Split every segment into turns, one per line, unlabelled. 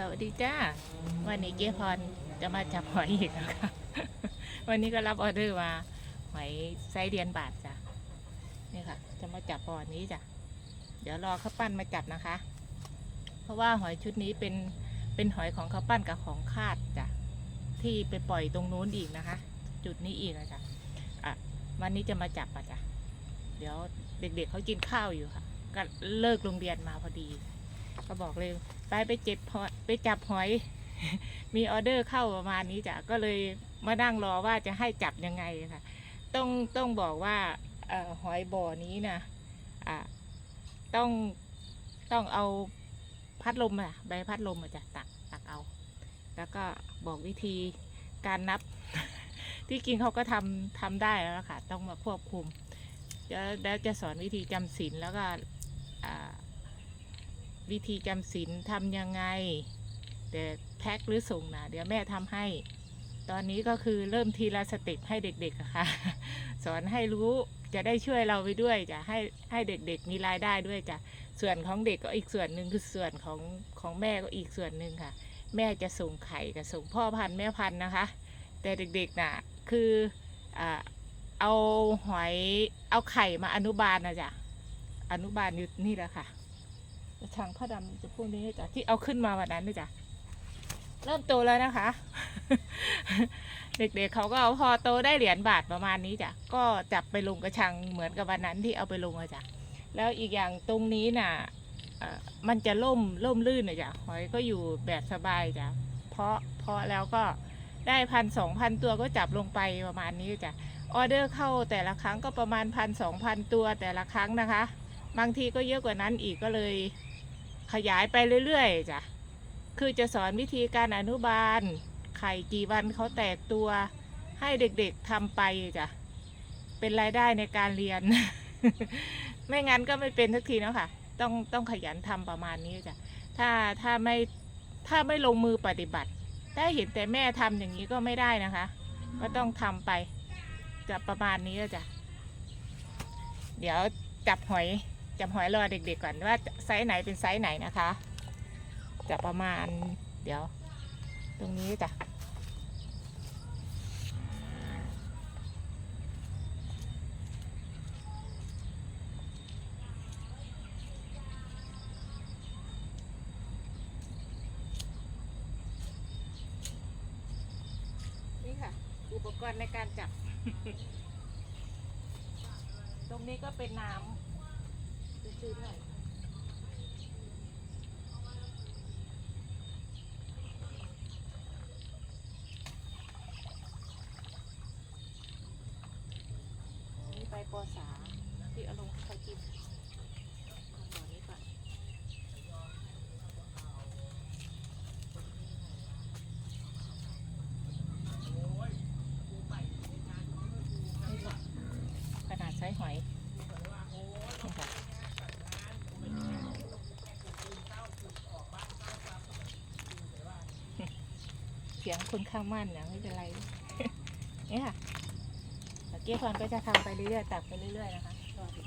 สวัสดีจ้า วันนี้เจ๊พรจะมาจับหอยอีกแล้วค่ะ วันนี้ก็รับออเดอร์มาหอยไซเดียนบาทจ้ะนี่ค่ะ จะมาจับปอนนี้จ้ะ เดี๋ยวรอข้าวปั้นมาจับนะคะ เพราะว่าหอยชุดนี้เป็นเป็นหอยของข้าวปั้นกับของคาดจ้ะ ที่ไปปล่อยตรงนู้นอีกนะคะ จุดนี้อีกนะจ๊ะอะวันนี้จะมาจับอะจ้ะ เดี๋ยวเด็กๆเขากินข้าวอยู่ค่ะ ก็เลิกโรงเรียนมาพอดี ก็บอกเลยไปไปเจ็บหอยไปจับหอย มีออเดอร์เข้าประมาณนี้จ้ะก็เลยมานั่งรอว่าจะให้จับยังไงค่ะ ต้องต้องบอกว่าอหอยบ่อนี้นะอะต้องต้องเอาพัดลมอะใบพัดลมอะจ้ะตักตักเอา แล้วก็บอกวิธีการนับ ที่จริงเขาก็ทำทำได้แล้วค่ะ ต้องมาควบคุมแล้วจะสอนวิธีจำศีลแล้วก็อ่า วิธีจำศีลทำยังไง แต่แพ็คหรือส่งนะเดี๋ยวแม่ทำให้ ตอนนี้ก็คือเริ่มทีละสเต็ปให้เด็กๆอะค่ะ สอนให้รู้จะได้ช่วยเราไปด้วยจะให้ให้เด็กๆมีรายได้ด้วยจ้ะส่วนของเด็กก็อีกส่วนหนึ่งคือส่วนของของแม่ก็อีกส่วนหนึ่งค่ะ แม่จะส่งไข่กับส่งพ่อพันธุ์แม่พันธุ์นะคะ แต่เด็กๆน่ะคืออเอาหอยเอาไข่มาอนุบาลนะจ๊ะอนุบาลอยู่นี่แหละค่ะ ทางพ่อดำจะพูดนี้จ้ะที่เอาขึ้นมาวันนั้นนี่จ้ะเริ่มโตแล้วนะคะ เด็กๆเขาก็เอาพอโตได้เหรียญบาทประมาณนี้จ้ะก็จับไปลงกระชังเหมือนกับวันนั้นที่เอาไปลงอะจ้ะแล้วอีกอย่างตรงนี้น่ะมันจะล่มล่มลื่นนะจ้ะหอยก็อยู่แบบสบายจ้ะเพราะเพราะแล้วก็ได้พันสองพันตัวก็จับลงไปประมาณนี้จ้ะออเดอร์เข้าแต่ละครั้งก็ประมาณพันสองพันตัวแต่ละครั้งนะคะ บางทีก็เยอะกว่านั้นอีกก็เลย ขยายไปเรื่อยๆจ้ะ คือจะสอนวิธีการอนุบาล ไข่กี่วันเขาแตกตัวให้เด็กๆทำไปจ้ะ เป็นรายได้ในการเรียน ไม่งั้นก็ไม่เป็นทักทีเนาะค่ะ ต้องต้องขยันทำประมาณนี้จ้ะ ถ้าถ้าไม่ถ้าไม่ลงมือปฏิบัติ ได้เห็นแต่แม่ทำอย่างนี้ก็ไม่ได้นะคะ ก็ต้องทำไปจะประมาณนี้จ้ะ เดี๋ยวจับหอย จับหอยรอเด็กๆก่อนว่าไซส์ไหนเป็นไซส์ไหนนะคะจะประมาณเดี๋ยว ตรงนี้จ้ะนี่ค่ะอุปกรณ์ในการจับ ตรงนี้ก็เป็นน้ำ ชื้นๆหน่อย นี่ใบปอสาที่เอาลงให้เขากินเอาต่อนี้ก่อนนี่ค่ะขนาดไซส์หอยนี่ค่ะเสียงคนข้างมั่นนะไม่เป็นไรนี่ค่ะเมื่อกี้ฟอนก็จะทำไปเรื่อยๆตักไปเรื่อยๆนะคะรอดู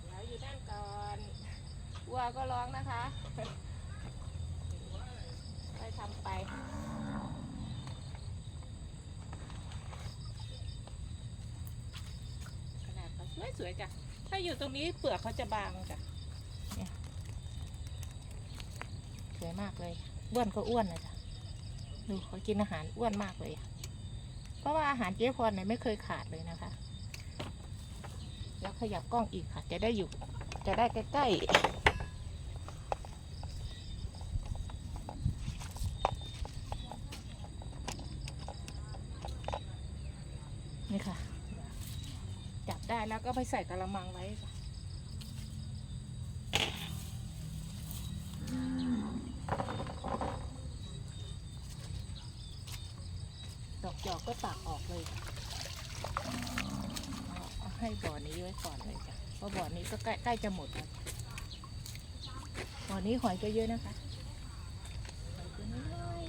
เดี๋ยวอยู่ด้านก่อน วัวก็ร้องนะคะ ไปทำไป ขนาดเขาสวยสวยๆจ้ะ ถ้าอยู่ตรงนี้เปลือกเขาจะบางจ้ะเนี่ยสวยมากเลย อ้วนก็อ้วนนะจ้ะ ดูเขากินอาหารอ้วนมากเลย เพราะว่าอาหารเจ๊พรเนี่ยไม่เคยขาดเลยนะคะ แล้วขยับกล้องอีกค่ะ จะได้อยู่จะได้ใกล้ๆ ค่ะ จับได้ แล้วก็ไปใส่กระมังไว้ค่ะดอกจอกก็ตักออกเลยค่ะเอาเอาให้บ่อนี้ไว้ก่อนเลยจ้ะเพราะบ่อนี้ก็ใกล้ใกล้จะหมดแล้วบ่อนี้หอยก็เยอะนะคะหอยตัวน้อย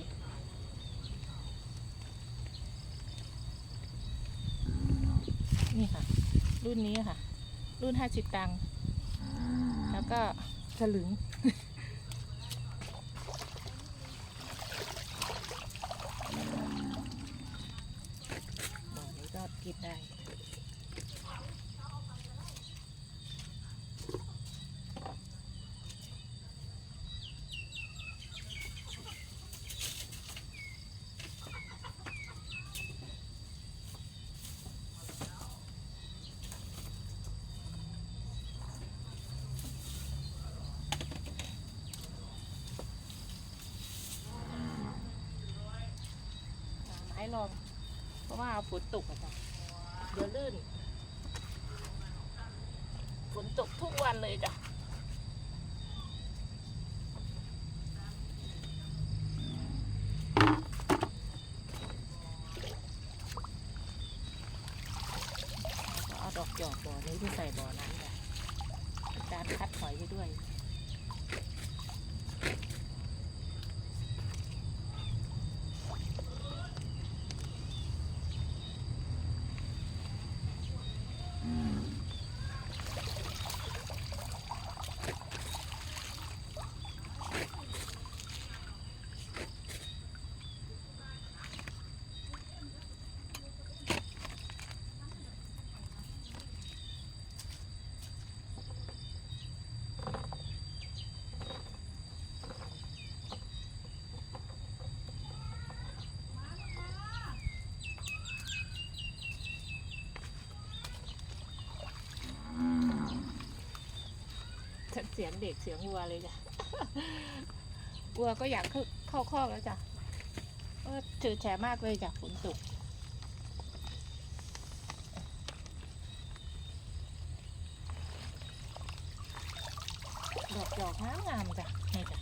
ๆนี่ค่ะ รุ่นนี้ค่ะ รุ่นห้าสิบตังค์แล้วก็สลึง บ่อนี้ก็กินได้ หาไม้รอง เพราะว่าฝนตกอะจ้ะเดี๋ยวลื่น ฝนตกทุกวันเลยจ้ะเอาดอกจอกบ่อนี้ที่ใส่บ่อนั้นจ้ะการคัดหอยไปด้วย เสียงเด็กเสียงวัวเลยจ้ะวัวก็อยากเข้าเข้าคอกแล้วจ้ะเออเจอแฉมากเลยจ้ะฝนตกดอกดอกงามงามจ้ะนี่จ้ะ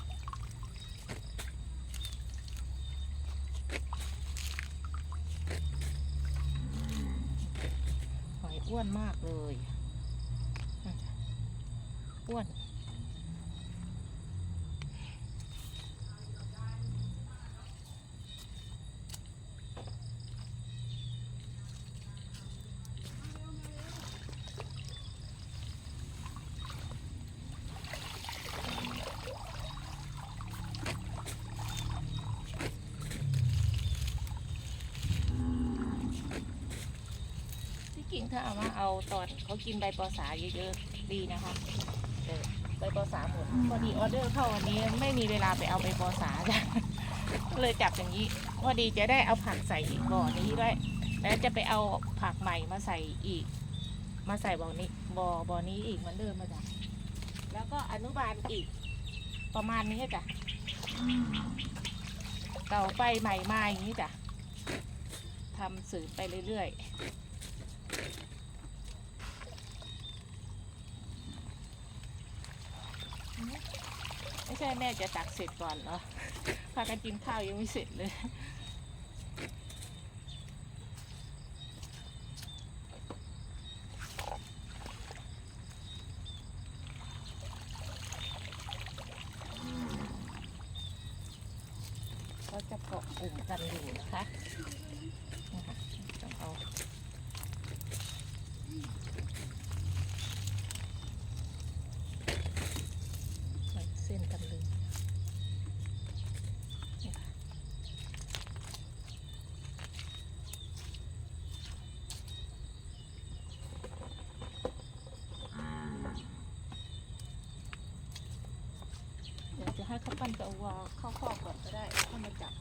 หอยอ้วนมากเลยอ้วน ที่กิ่ง ถ้าเอามาเอาตอนเขากินใบปอสาเยอะๆดีนะคะใบปอสาหมดพอดีออเดอร์เข้าวันนี้ไม่มีเวลาไปเอาใบปอสาจ้ะเลยจับอย่างนี้พอดีจะได้เอาผักใส่บ่อนี้ด้วยแล้วจะไปเอาผักใหม่มาใส่อีก มาใส่บ่อนี้บ่อบ่อนี้อีกเหมือนเดิมมาจ้ะแล้วก็อนุบาลอีกประมาณนี้จ้ะเก่าไปใหม่มาอย่างนี้จ้ะทำสืบไปเรื่อยๆ ไม่ ใช่แม่จะตักเสร็จก่อนเหรอพากันกินข้าวยังไม่เสร็จเลย ก็จะเกาะกลุ่มกันอยู่นะคะนะคะต้องเอา ใส่เส้นกันเลยนี่ค่ะ เดี๋ยวจะให้ข้าปั่นกับวัวเข้าคอกก่อนก็ได้ข้ามาจับ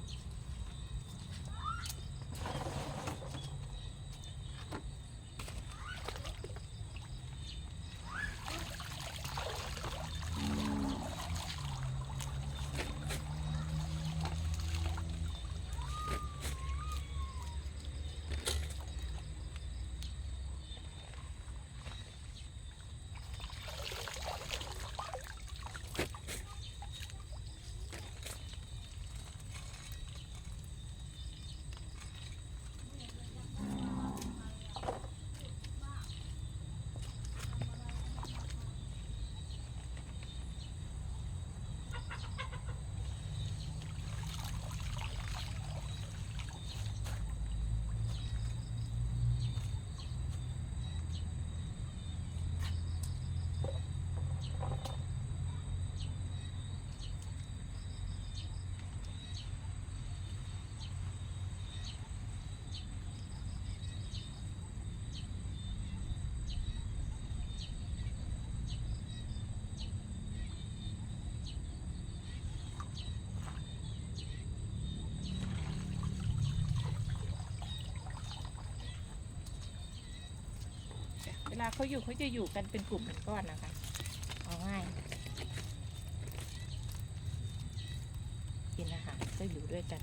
ลาเขาอยู่เขาจะอยู่กันเป็นกลุ่มเป็นก้อนนะคะเอาง่ายกินอาหารก็อยู่ด้วยกัน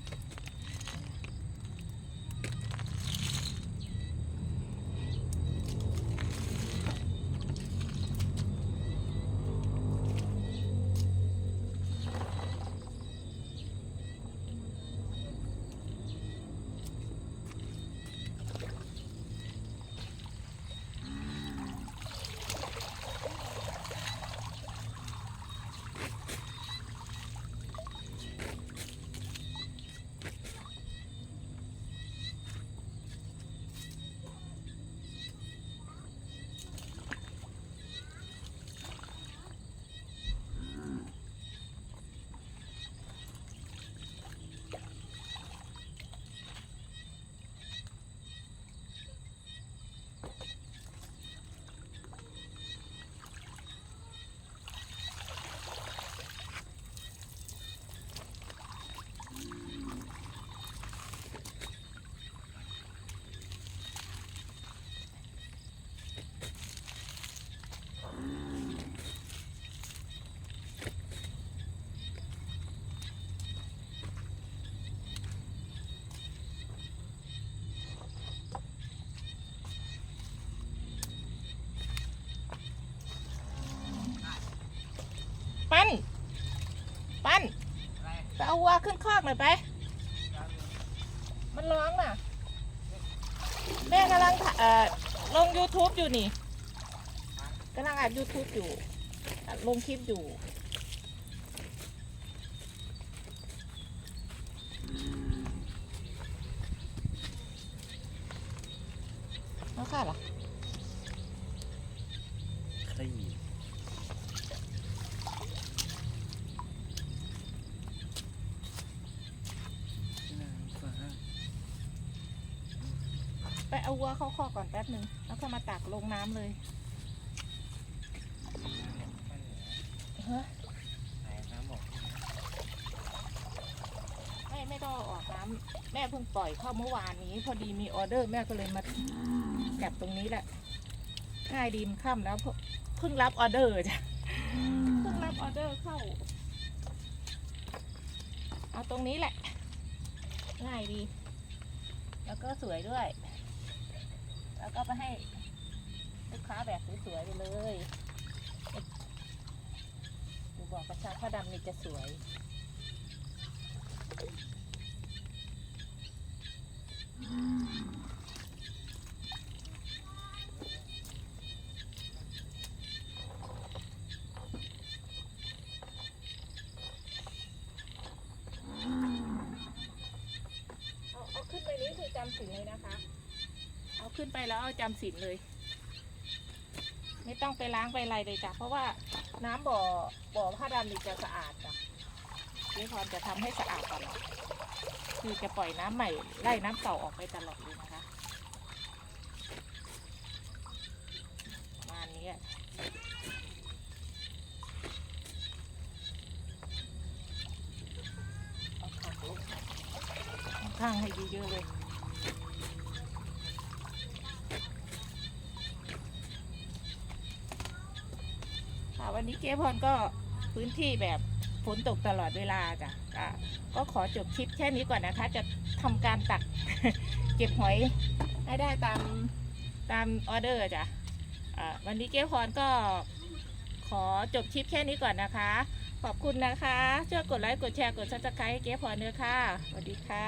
หน่อยไป มันร้องน่ะ แม่กำลังถ่าเอ่อลง YouTube อยู่นี่กำลังอัด YouTube อยู่อัดลงคลิปอยู่ เอาค่ะเหรอ
คลี่
ไปเอาวัวเข้าคอกก่อนแป๊บหนึ่งแล้วก็มาตักลงน้ำเลยฮะ
น้ำบอก
ไม่ไม่ต้องเอาออกน้ำแม่เพิ่งปล่อยเข้าเมื่อวานนี้ พอดีมีออเดอร์แม่ก็เลยมาจับตรงนี้แหละง่ายดีมนค่ำแล้วเพิ่งเพิ่งรับออเดอร์จ้ะเพิ่งรับออเดอร์เข้า เอาตรงนี้แหละ ง่ายดี แล้วก็สวยด้วย แล้วก็ไปให้ลูก ค้าแบบสวยๆไปเลยดูบอกประชาผ้าดำนี่จะสวย เอาเอาขึ้นไปนี้คือจำศีลเลยนะคะ เอาขึ้นไปแล้วเอาจำศีลเลย ไม่ต้องไปล้างไปอะไรเลยจ้ะเพราะว่าน้ำบ่อบ่อผ้าดำนี่จะสะอาดจ้ะพี่พรจะทำให้สะอาดตลอดคือจะปล่อยน้ำใหม่ไล่น้ำเก่าออกไปตลอดเลยนะคะประมาณนี้อะเอาผักลงข้างให้เยอะๆเลย วันนี้เจ๊พรก็พื้นที่แบบฝนตกตลอดเวลาจ้ะก็ขอจบคลิปแค่นี้ก่อนนะคะ จะทำการตักเก็บหอยให้ได้ตามตามออเดอร์จ้ะวันนี้เจ๊พรก็ขอจบคลิปแค่นี้ก่อนนะคะ ขอบคุณนะคะ ช่วยกดไลค์ กดแชร์ กดซับสไครต์ให้เจ๊พรด้วยค่ะ สวัสดีค่ะ